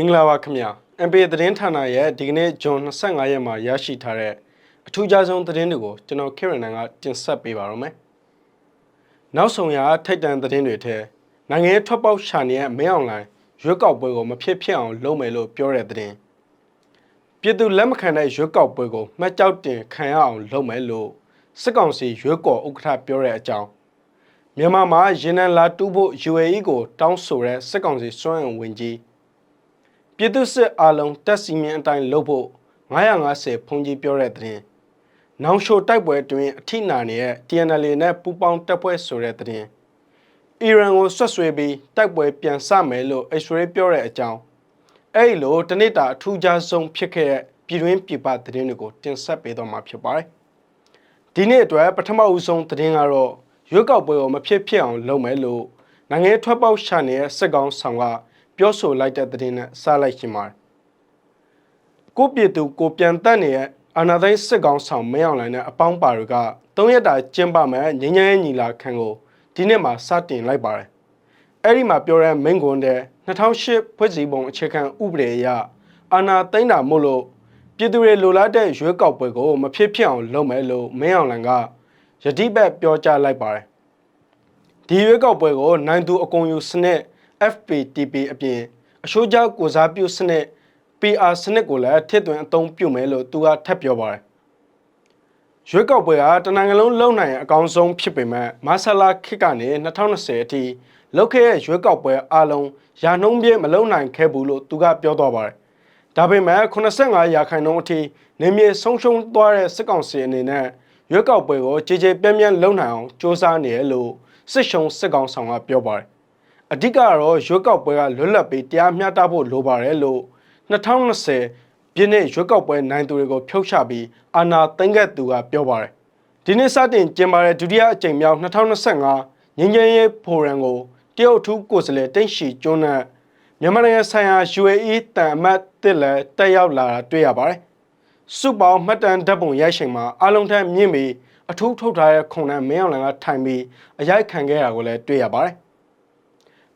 မင်္ဂလာပါခင်ဗျာ MPA သတင်းဌာနရဲ့ဒီကနေ့ဇွန်25ရက်မှာရရှိထားတဲ့အထူးခြားဆုံးသတင်းတွေကိုကျွန်တော်ခေရနန်ကတင်ဆက်ပေးပါရမယ်။နောက်ဆုံးရထိုက်တန်သတင်းတွေထဲနိုင်ငံရေးထွက်ပေါက်ရှာနေတဲ့မင်းအောင်လှိုင်ရွေးကောက်ပွဲကိုမဖြစ်ဖြစ်အောင်လုပ်မယ်လို့ပြောတဲ့သတင်း။ပြည်သူလက်မခံတဲ့ရွေးကောက်ပွဲကိုမှတ်ကြောက်တင်ခံရအောင်လုပ်မယ်လို့စစ်ကောင်စီရွေးကော်ဥက္ကဋ္ဌပြောတဲ့အကြောင်းမြန်မာမှာရေနံလာတူးဖို့ UAE ကိုတောင်းဆိုတဲ့စစ်ကောင်စီစွမ်းအင်ဝင်ကြီး ပြည်သူစစ်အားလုံးတက်စီမင်းအတိုင်းလုပ်ဖို့950ဖုန်ကြီးပြောတဲ့သတင်း။နောင်ရှိုတိုက်ပွဲတွင်အထိနာနေတဲ့ TNL နဲ့ပူပေါင်းတပ်ဖွဲ့ဆိုတဲ့သတင်း။အီရန်ကိုဆွတ်ဆွေးပြီးတိုက်ပွဲပြန်ဆမယ်လို့အစ္စရေးပြောတဲ့အကြောင်း။အဲ့ဒီလိုတနေ့တာအထူးခြားဆုံးဖြစ်ခဲ့တဲ့ပြည်တွင်းပြည်ပသတင်းတွေကိုတင်ဆက်ပေးတော့မှာဖြစ်ပါတယ်။ဒီနေ့အတွက်ပထမဦးဆုံးသတင်းကတော့ရွေးကောက်ပွဲကိုမဖြစ်ဖြစ်အောင်လုပ်မယ်လို့နိုင်ငံထွက်ပေါက်ရှာနေတဲ့စစ်ကောင်ဆောင်က ပြောဆိုလိုက်တဲ့သတင်းနဲ့စလိုက်ရှင်ပါတယ်။ကိုပြည်သူကိုပြန်တက်နေတဲ့အာဏာသိမ်းစစ်ကောင်ဆောင်မင်းအောင်လှိုင်နဲ့အပေါင်းပါတွေက၃ရက်တာကျင်းပမယ်ငញ្ញရဲညီလာခံကိုဒီနေ့မှစတင်လိုက်ပါတယ်။အဲ့ဒီမှာပြောတဲ့မင်းကွန်းတဲ့2008ဖွဲ့စည်းပုံအခြေခံဥပဒေအရအာဏာသိမ်းတာမို့လို့ပြည်သူတွေလိုလားတဲ့ရွေးကောက်ပွဲကိုမဖြစ်ဖြစ်အောင်လုပ်မယ်လို့မင်းအောင်လှိုင်ကယတိဘက်ပြောကြားလိုက်ပါတယ်။ဒီရွေးကောက်ပွဲကိုနိုင်သူအကုန်ယူစနစ် FPTP အပြင်အရှိုးကြောင့်ကိုစားပြုစနစ် PR စနစ်ကိုလည်းထည့်သွင်းအသုံးပြုမယ်လို့သူကထပ်ပြောပါတယ်။ရွေးကောက်ပွဲကတနင်္ဂနွေလုံးလုံနိုင်အကောင်းဆုံးဖြစ်ပေမဲ့မဆလာခစ်ကနေ2020အထိလောက်ခဲ့တဲ့ရွေးကောက်ပွဲအလုံးရာနှုန်းပြည့်မလုံနိုင်ခဲ့ဘူးလို့သူကပြောသွားပါတယ်။ဒါပေမဲ့85ရာခိုင်နှုန်းအထိနေမြေဆုံးရှုံးသွားတဲ့စစ်ကောင်စီအနေနဲ့ရွေးကောက်ပွဲကိုကြေကြေပြန့်ပြန့်လုံနိုင်အောင်စ조사နေရလို့စစ်ရှုံစစ်ကောင်ဆောင်ကပြောပါတယ် အဓိကကတော့ရွေးကောက်ပွဲကလွတ်လပ်ပြီးတရားမျှတဖို့လိုပါတယ်လို့2020ပြည့်နှစ်ရွေးကောက်ပွဲနိုင်သူတွေကိုဖျောက်ချပြီးအာဏာသိမ်းခဲ့သူကပြောပါတယ်ဒီနေ့စတင်ကျင်းပတဲ့ဒုတိယအကြိမ်မြောက်2025ငင်းငင်းရေးဖိုရမ်ကိုတရုတ်ထူးကိုယ်စားလှယ်တိန့်ရှီကျွန်းနဲ့မြန်မာနိုင်ငံဆိုင်ရာ UAE တန်အမတ်တစ်လည်းတက်ရောက်လာတာတွေ့ရပါတယ်စုပေါင်းမှတ်တမ်းဓာတ်ပုံရိုက်ချိန်မှာအလုံးထက်မြင့်ပြီးအထူးထုတ်ထားတဲ့ခုံနဲ့မင်းအောင်လှိုင်ကထိုင်ပြီးအရိုက်ခံခဲ့တာကိုလည်းတွေ့ရပါတယ်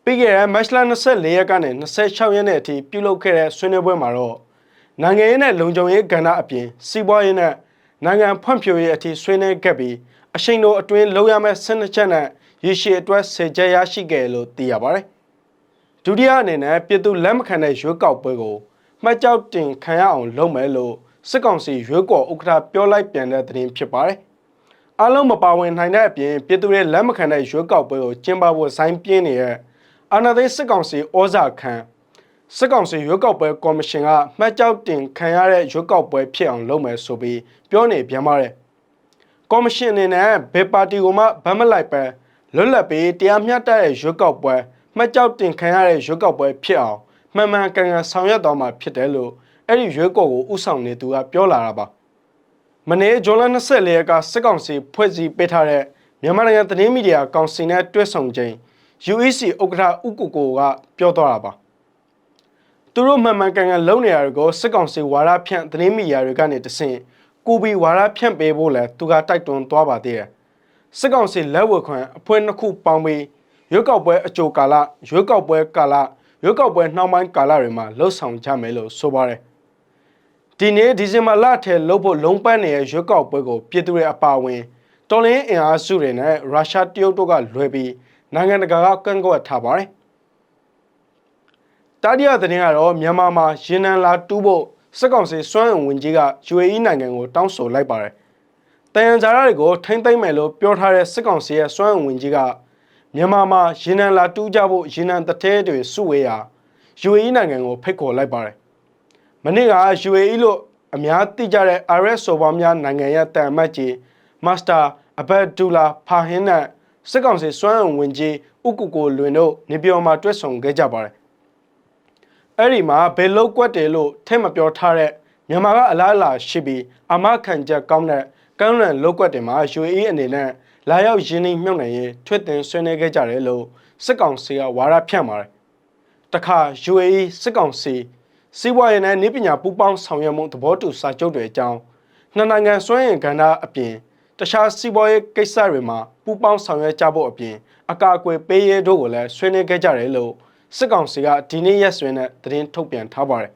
ပြီးခဲ့တဲ့မတ်လ24ရက်ကနေ26ရက်နေ့အထိပြုလုပ်ခဲ့တဲ့ဆွေးနွေးပွဲမှာတော့နိုင်ငံရေးနဲ့လုံခြုံရေးကဏ္ဍအပြင်စီးပွားရေးနဲ့နိုင်ငံဖွံ့ဖြိုးရေးအထိဆွေးနွေးခဲ့ပြီးအရှိန်တော်အတွင်းလုံရမယ့်12ချက်နဲ့ရရှိအတွက်ဆယ်ချက်ရရှိခဲ့လို့သိရပါတယ်။ဒုတိယအနေနဲ့ပြည်သူလက်မခံတဲ့ရွေးကောက်ပွဲကိုမှတ်ကြောက်တင်ခံရအောင်လုပ်မယ်လို့စစ်ကောင်စီရွေးကော်ဥက္ကဋ္ဌပြောလိုက်ပြန်တဲ့သတင်းဖြစ်ပါတယ်။အလုံးမပါဝင်နိုင်တဲ့အပြင်ပြည်သူတွေလက်မခံတဲ့ရွေးကောက်ပွဲကိုကျင်းပဖို့ဆိုင်းပြင်းနေတဲ့ အာဏာသိမ်းစစ်ကောင်စီဩဇာခံစစ်ကောင်စီရွေးကောက်ပွဲကော်မရှင်ကမှတ်ကြောက်တင်ခံရတဲ့ရွေးကောက်ပွဲဖြစ်အောင်လုပ်မယ်ဆိုပြီးပြောနေပြန်ပါတယ်ကော်မရှင်အနေနဲ့ဘယ်ပါတီကမှဗမ်းမလိုက်ပဲလွတ်လပ်ပြီးတရားမျှတတဲ့ရွေးကောက်ပွဲမှတ်ကြောက်တင်ခံရတဲ့ရွေးကောက်ပွဲဖြစ်အောင်မှန်မှန်ကန်ကန်ဆောင်ရွက်တော်မှာဖြစ်တယ်လို့အဲ့ဒီရွေးကော်ကိုဥဆောင်နေသူကပြောလာတာပါမနေ့ဇွန်လ24ရက်ကစစ်ကောင်စီဖွဲ့စည်းပေးထားတဲ့မြန်မာနိုင်ငံသတင်းမီဒီယာကောင်စီနဲ့တွဲဆောင်ချိန် UEC ဥက္ကဋ္ဌဥက္ကိုကိုကပြောသွားတာပါသူတို့မှန်မှန်ကန်ကန်လုပ်နေရကိုစစ်ကောင်စီဝါရဖြန့်သတင်းမီဒီယာတွေကနေတဆင့်ကိုဘီဝါရဖြန့်ပေးဖို့လဲသူကတိုက်တွန်းသွားပါသေးတယ်စစ်ကောင်စီလက်ဝဲခွန်အဖွဲ့နှစ်ခုပေါင်းပြီးရွေးကောက်ပွဲအကြိုကာလရွေးကောက်ပွဲကာလရွေးကောက်ပွဲနှောင်းပိုင်းကာလတွေမှာလှုပ်ဆောင်ကြမယ်လို့ဆိုပါတယ်ဒီနေ့ဒီဇင်ဘာလထဲလှုပ်ဖို့လုံးပန်းနေတဲ့ရွေးကောက်ပွဲကိုပြည်သူတွေအပါအဝင်တော်လင်းအင်အားစုတွေနဲ့ရုရှားတရုတ်တို့ကလွှဲပြီး နိုင်ငံတကာကကန့်ကွက်ထားပါတယ်။တာဒီယာသတင်းကတော့မြန်မာမှာရင်နံလာတူးဖို့စစ်ကောင်စီစွမ်းအင်ဝင်ကြီးက UAE နိုင်ငံကိုတောင်းဆိုလိုက်ပါတယ်။တယံဇာရတွေကိုထိမ့်သိမ့်မယ်လို့ပြောထားတဲ့စစ်ကောင်စီရဲ့စွမ်းအင်ဝင်ကြီးကမြန်မာမှာရင်နံလာတူးကြဖို့ရင်နံတထဲတွေစုဝေးရာ UAE နိုင်ငံကိုဖိတ်ခေါ်လိုက်ပါတယ်။မနေ့က UAE လို့အများသိကြတဲ့ RS ဆိုပါများနိုင်ငံရဲ့တန်အမတ်ကြီးမာစတာအဘတ်ဒူလာဖာဟင်းနဲ့ စစ်ကောင်စီစွမ်းအုံဝင်ကြီးဥကုကိုလွင်တို့နေပြည်တော်မှာတွေ့ဆုံခဲ့ကြပါတယ်။အဲ့ဒီမှာဘယ်လောက်ကွက်တယ်လို့ထဲမပြောထားတဲ့မြန်မာကအလားအလာရှိပြီးအမခံချက်ကောင်းတဲ့ကမ်းလွန်လောက်ကွက်တွေမှာ UAE အနေနဲ့လာရောက်ရင်းနှီးမြှုပ်နှံရေးထွတ်တင်ဆွေးနွေးခဲ့ကြတယ်လို့စစ်ကောင်စီကဝါရဖြန့်ပါတယ်။တခါ UAE စစ်ကောင်စီစီးပွားရေးနဲ့နည်းပညာပူးပေါင်းဆောင်ရွက်မှုသဘောတူစာချုပ်တွေအကြောင်းနှစ်နိုင်ငံစွမ်းအင်ကဏ္ဍအပြင် တခြားစီးပွားရေးကိစ္စတွေမှာပူးပေါင်းဆောင်ရွက်ကြဖို့အပြင်အကာအကွယ်ပေးရေးတို့ကိုလည်းဆွေးနွေးခဲ့ကြတယ်လို့စစ်ကောင်စီကဒီနေ့ရက်စွဲနဲ့သတင်းထုတ်ပြန်ထားပါတယ်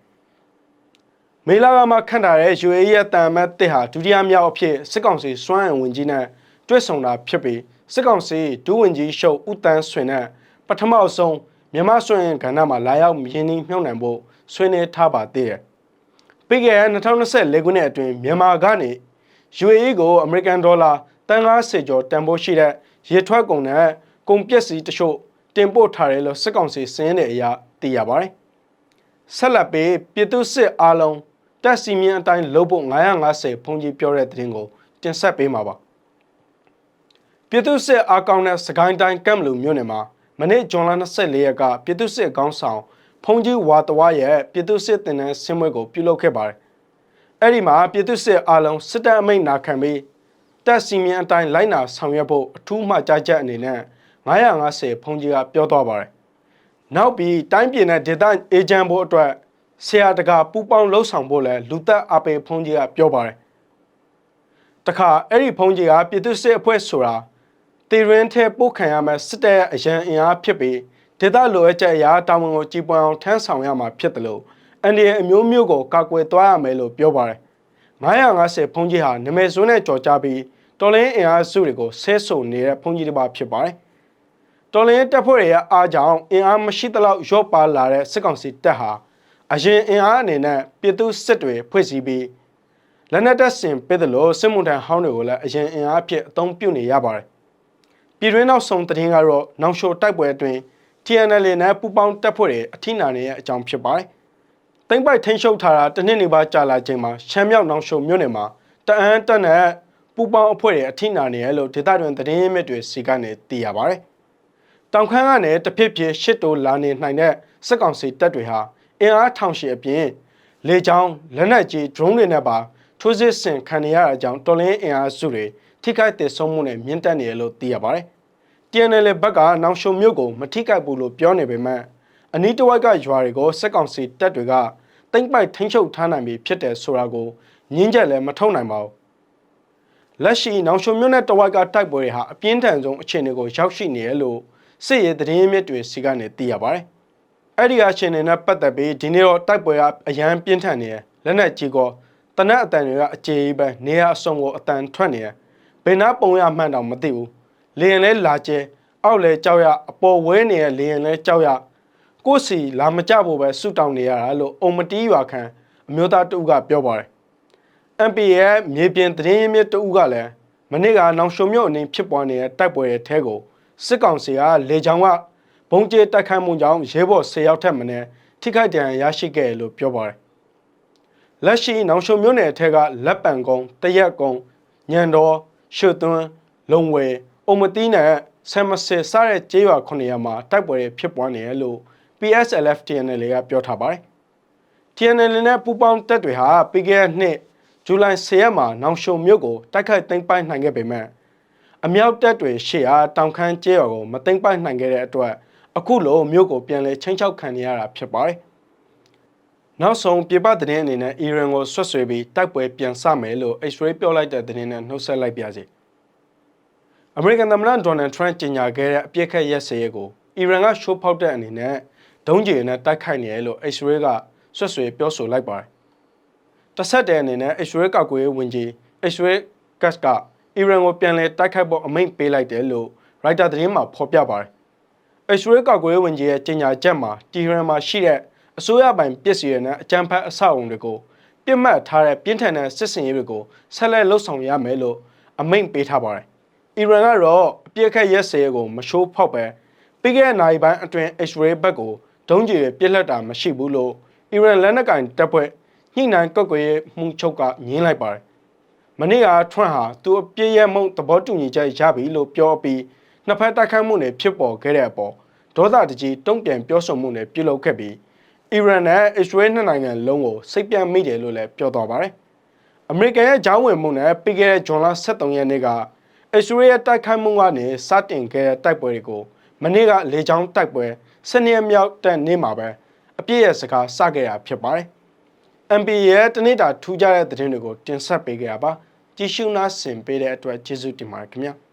မေလာကမှခန့်ထားတဲ့ UAE ရဲ့တန်မတ်တစ်ဟာဒုတိယမြောက်အဖြစ်စစ်ကောင်စီစွမ်းအင်ဝင်ကြီးနဲ့တွေ့ဆုံတာဖြစ်ပြီးစစ်ကောင်စီဒုဝန်ကြီးရှုပ်ဦးတန်းဆွေနဲ့ပထမအဆုံးမြန်မာစွမ်းအင်ကဏ္ဍမှာလာရောက်ရင်းနှီးမြှုပ်နှံဖို့ဆွေးနွေးထားပါသေးတယ်။ပြီးခဲ့တဲ့2024ခုနှစ်အတွင်းမြန်မာကနေ UAE ကိုအမေရိကန်ဒေါ်လာတန်50ကျော်တန်ဖိုးရှိတဲ့ရေထွက်ကုန်နဲ့ကုန်ပစ္စည်းတချို့တင်ပို့ထားတယ်လို့စစ်ကောင်စီစင်းတဲ့အရာသိရပါတယ်။ဆက်လက်ပြီးပြည်သူစစ်အားလုံးတက်စီမင်းအတိုင်းလုပ်ဖို့950ဖုန်ကြီးပြောတဲ့သတင်းကိုတင်ဆက်ပေးမှာပါ။ပြည်သူစစ်အားကောင်းတဲ့စကိုင်းတိုင်းကမ်ဘလူမြို့နယ်မှာမနေ့ဇွန်လ24ရက်ကပြည်သူစစ်ခေါင်းဆောင်ဖုန်ကြီးဝါတဝါရဲ့ပြည်သူစစ်တင်တဲ့ဆင်းပွဲကိုပြုလုပ်ခဲ့ပါတယ်။ အဲ့ဒီမှာပြည်သူစစ်အားလုံးစစ်တပ်အမိန့်နာခံပြီးတက်စီမင်းအတိုင်းလိုက်နာဆောင်ရွက်ဖို့အထူးမှကြားချက်အနေနဲ့950ဖုန်ကြီးကပြောသွားပါတယ်။နောက်ပြီးတိုင်းပြည်နဲ့ဒေသအေဂျင့်ဖို့အတွက်ဆရာတကာပူပေါင်းလှုပ်ဆောင်ဖို့လဲလူသက်အပေဖုန်ကြီးကပြောပါတယ်။တခါအဲ့ဒီဖုန်ကြီးကပြည်သူစစ်အဖွဲ့ဆိုတာတေရင်ထဲပို့ခံရမယ့်စစ်တပ်ရဲ့အရန်အင်အားဖြစ်ပြီးဒေသလိုအပ်ချက်အရာတာဝန်ကိုကြည်ပွန်အောင်ထမ်းဆောင်ရမှာဖြစ်တယ်လို့ အန်ဒီရဲ့အမျိုးမျိုးကိုကာကွယ်သွားရမယ်လို့ပြောပါတယ်950ဖုန်ကြီးဟာနမဲစွန်းနဲ့ကြော်ကြပြီးတော်လင်းအင်အားစုတွေကိုဆဲဆုံနေတဲ့ဖုန်ကြီးတစ်ပါးဖြစ်ပါတယ်တော်လင်းတပ်ဖွဲ့တွေရဲ့အားကြောင့်အင်အားမရှိသလောက်ရော့ပါလာတဲ့စစ်ကောင်စီတပ်ဟာအရင်အင်အားအနေနဲ့ပြည်သူစစ်တွေဖွဲ့စည်းပြီးလက်နက်တပ်ဆင်ပေးတယ်လို့စစ်မှုထမ်းဟောင်းတွေကိုလည်းအရင်အင်အားဖြစ်အသုံးပြုနေရပါတယ်ပြည်တွင်းနောက်ဆုံးသတင်းကတော့နောင်ရှိုတိုက်ပွဲအတွင်း TNL နဲ့ပူပေါင်းတပ်ဖွဲ့တွေအထိနာနေတဲ့အကြောင်းဖြစ်ပါတယ်။ တိမ့်ပိုက်ထိန်းချုပ်ထားတာတစ်နှစ်နေပါကြာလာချိန်မှာရှမ်းမြောက်နောင်ရှိုမြို့နယ်မှာတအန်းတက်နဲ့ပူပေါင်းအဖွဲ့တွေအထိနာနေရလို့ဒေသတွင်သတင်းရင်းမြစ်တွေစီကနေသိရပါတယ်။တောင်ခမ်းကနေတဖြစ်ဖြစ်ရှစ်တိုလာနေနိုင်တဲ့စစ်ကောင်စီတပ်တွေဟာအင်အားထောင်ရှည်အပြင်လေကြောင်းလက်နက်ကြီး drone တွေနဲ့ပါထိုးစစ်ဆင်ခံနေရတဲ့အကြောင်းတော်လင်းအင်အားစုတွေထိခိုက်တဲ့ဆုံးမှုနဲ့မြင့်တက်နေရလို့သိရပါတယ်။ TNL ဘက်ကနောင်ရှုံမြို့ကိုမထိခိုက်ဘူးလို့ပြောနေပေမဲ့အနီးတစ်ဝိုက်ကရွာတွေကိုစက်ကောင်စီတပ်တွေက တိမ့်ပိုက်ထိန်းချုပ်ထားနိုင်ပြီဖြစ်တယ်ဆိုတာကိုငင်းချက်လည်းမထုတ်နိုင်ပါဘူး။လက်ရှိနောင်ရှုံမြို့နယ်တဝိုက်ကတိုက်ပွဲတွေဟာအပြင်းထန်ဆုံးအခြေအနေကိုရောက်ရှိနေရလို့စစ်ရေးသတင်းမြစ်တွေစီကနေသိရပါတယ်။အဲ့ဒီအခြေအနေနဲ့ပတ်သက်ပြီးဒီနေ့တော့တိုက်ပွဲကအရန်ပြင်းထန်နေရလက်နက်ကြီးကောတနက်အတန်တွေကအခြေကြီးပဲနေရအစုံကိုအတန်ထွက်နေရဘယ်နာပုံရမှန်တောင်မသိဘူးလေရင်လဲလာကျဲအောက်လဲကြောက်ရအပေါ်ဝဲနေတဲ့လေရင်လဲကြောက်ရ ကိုယ်စီလာမကြဖို့ပဲဆုတောင်းနေရတာလို့အုံမတီးရွာခံအမျိုးသားတဦးကပြောပါတယ် MP ရဲ့မြေပြင်သတင်းရင်းမြစ်တဦးကလည်းမနေ့ကနောင်ရှုံမြို့အနီးဖြစ်ပွားနေတဲ့တိုက်ပွဲရဲ့ထဲကိုစစ်ကောင်စီကလေကြောင်းကဘုံကျဲတိုက်ခိုက်မှုကြောင့်ရဲဘော်10ယောက်ထက်မနည်းထိခိုက်ဒဏ်ရာရရှိခဲ့တယ်လို့ပြောပါတယ်လက်ရှိနောင်ရှုံမြို့နယ်အထက်ကလက်ပံကုန်းတရက်ကုန်းညံတော်ရွှေသွန်းလုံဝဲအုံမတီးနဲ့ဆမ်မဆယ်စတဲ့ကျေးရွာ900မှာတိုက်ပွဲတွေဖြစ်ပွားနေတယ်လို့ PSLF TNL ကပြောထားပါတယ် TNL နဲ့ပူးပေါင်းတပ်တွေဟာပြီးခဲ့တဲ့နှစ်ဇူလိုင်10ရက်မှာနောင်ရှုံမြို့ကိုတိုက်ခိုက်သိမ်းပိုက်နိုင်ခဲ့ပေမဲ့အမြောက်တပ်တွေရှေ့အားတောင်ခမ်းကျေးရွာကိုမသိမ်းပိုက်နိုင်ခဲ့တဲ့အတွက်အခုလိုမြို့ကိုပြန်လည်ချင်းချောက်ခံနေရတာဖြစ်ပါတယ်။နောက်ဆုံးပြပသတင်းအနေနဲ့အီရန်ကိုဆွတ်ဆွေပြီးတိုက်ပွဲပြန်စမယ်လို့ X-ray ပြောလိုက်တဲ့သတင်းနဲ့နှုတ်ဆက်လိုက်ပါစီ။အမေရိကန်သမ္မတဒေါ်နယ်ထရန့်ကြေညာခဲ့တဲ့အပြစ်ခတ်ရက်စဲကိုအီရန်ကရှိုးဖောက်တဲ့အနေနဲ့ ဒုံးကျည်နဲ့တိုက်ခိုက်နေတယ်လို့ X-ray ကဆွတ်ဆွေပြောဆိုလိုက်ပါတယ်။တဆက်တဲ့အနေနဲ့ X-ray ကောက်ကွေးဝင်ကြီး X-ray ကတ်ကအီရန်ကိုပြန်လည်တိုက်ခိုက်ဖို့အမိန့်ပေးလိုက်တယ်လို့ Reuters သတင်းမှာဖော်ပြပါတယ်။ X-ray ကောက်ကွေးဝင်ကြီးရဲ့ကြေညာချက်မှာတီဟရန်မှာရှိတဲ့အစိုးရပိုင်ပစ္စည်းတွေနဲ့အကြမ်းဖက်အဆောက်အုံတွေကိုပြစ်မှတ်ထားတဲ့ပြင်းထန်တဲ့စစ်စင်ရေးတွေကိုဆက်လက်လှုပ်ဆောင်ရမယ်လို့အမိန့်ပေးထားပါတယ်။အီရန်ကတော့အပြစ်ခတ်ရက်စဲကိုမရှိုးဖောက်ပဲပြီးခဲ့တဲ့နိုင်ပိုင်းအတွင်း X-ray ဘက်ကို ဒုံးကျည်ပြစ်လက်တာမရှိဘူးလို့အီရန်လက်နက်ကင်တပ်ဖွဲ့ညှိနှိုင်းကောက်ကွယ်မှုချုပ်ကညင်းလိုက်ပါတယ်။မနေ့ကထွန်းဟာသူအပြည့်ရဲ့မုံသဘောတူညီချက်ရပြီလို့ပြောပြီးနှစ်ဖက်တိုက်ခိုက်မှုတွေဖြစ်ပေါ်ခဲ့တဲ့အပေါ်ဒေါသတကြီးတုံ့ပြန်ပြောဆိုမှုတွေပြုလုပ်ခဲ့ပြီးအီရန်နဲ့အစ္စရေးနှစ်နိုင်ငံလုံးကိုစိတ်ပြတ်မိတယ်လို့လည်းပြောသွားပါတယ်။အမေရိကန်ရဲ့ဂျောင်းဝင်မှုနဲ့ပြီးခဲ့တဲ့ဇွန်လ23ရက်နေ့ကအစ္စရေးရဲ့တိုက်ခိုက်မှုကနေစတင်ခဲ့တဲ့တိုက်ပွဲတွေကိုမနေ့ကလေကြောင်းတိုက်ပွဲ စနေမြောက်တဲ့နေ့မှာပဲအပြည့်ရဲ့စကားစခဲ့တာဖြစ်ပါတယ်။ MP ရဲ့တနေ့တာထူးခြားတဲ့သတင်းတွေကိုတင်ဆက်ပေးကြပါကြည့်ရှုနာဆင်ပေးတဲ့အတွက်ကျေးဇူးတင်ပါတယ်ခင်ဗျာ။